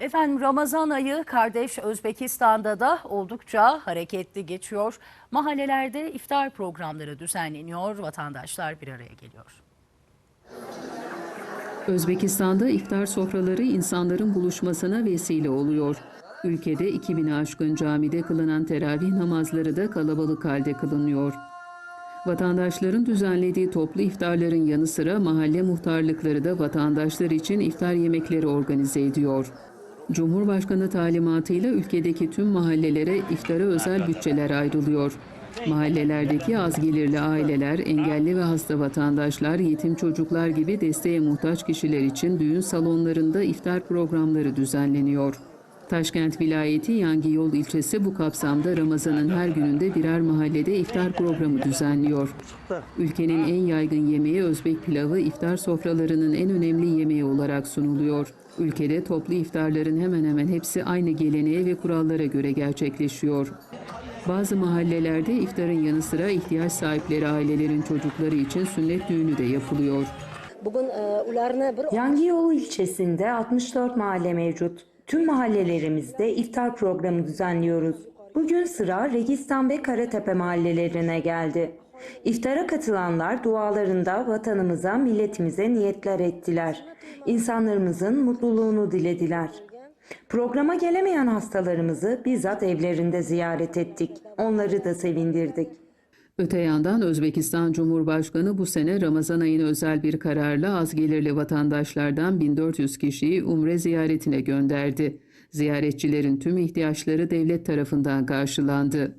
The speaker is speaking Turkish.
Efendim Ramazan ayı kardeş Özbekistan'da da oldukça hareketli geçiyor. Mahallelerde iftar programları düzenleniyor, vatandaşlar bir araya geliyor. Özbekistan'da iftar sofraları insanların buluşmasına vesile oluyor. Ülkede 2000'i aşkın camide kılınan teravih namazları da kalabalık halde kılınıyor. Vatandaşların düzenlediği toplu iftarların yanı sıra mahalle muhtarlıkları da vatandaşlar için iftar yemekleri organize ediyor. Cumhurbaşkanı talimatıyla ülkedeki tüm mahallelere iftara özel bütçeler ayrılıyor. Mahallelerdeki az gelirli aileler, engelli ve hasta vatandaşlar, yetim çocuklar gibi desteğe muhtaç kişiler için düğün salonlarında iftar programları düzenleniyor. Taşkent vilayeti Yangiyol ilçesi bu kapsamda Ramazan'ın her gününde birer mahallede iftar programı düzenliyor. Ülkenin en yaygın yemeği Özbek pilavı iftar sofralarının en önemli yemeği olarak sunuluyor. Ülkede toplu iftarların hemen hemen hepsi aynı geleneğe ve kurallara göre gerçekleşiyor. Bazı mahallelerde iftarın yanı sıra ihtiyaç sahipleri ailelerin çocukları için sünnet düğünü de yapılıyor. Bugün e, ularni bir Yangiyolu ilçesinde 64 mahalle mevcut. Tüm mahallelerimizde iftar programı düzenliyoruz. Bugün sıra Registan ve Karatepe mahallelerine geldi. İftara katılanlar dualarında vatanımıza, milletimize niyetler ettiler. İnsanlarımızın mutluluğunu dilediler. Programa gelemeyen hastalarımızı bizzat evlerinde ziyaret ettik. Onları da sevindirdik. Öte yandan Özbekistan Cumhurbaşkanı bu sene Ramazan ayına özel bir kararla az gelirli vatandaşlardan 1400 kişiyi Umre ziyaretine gönderdi. Ziyaretçilerin tüm ihtiyaçları devlet tarafından karşılandı.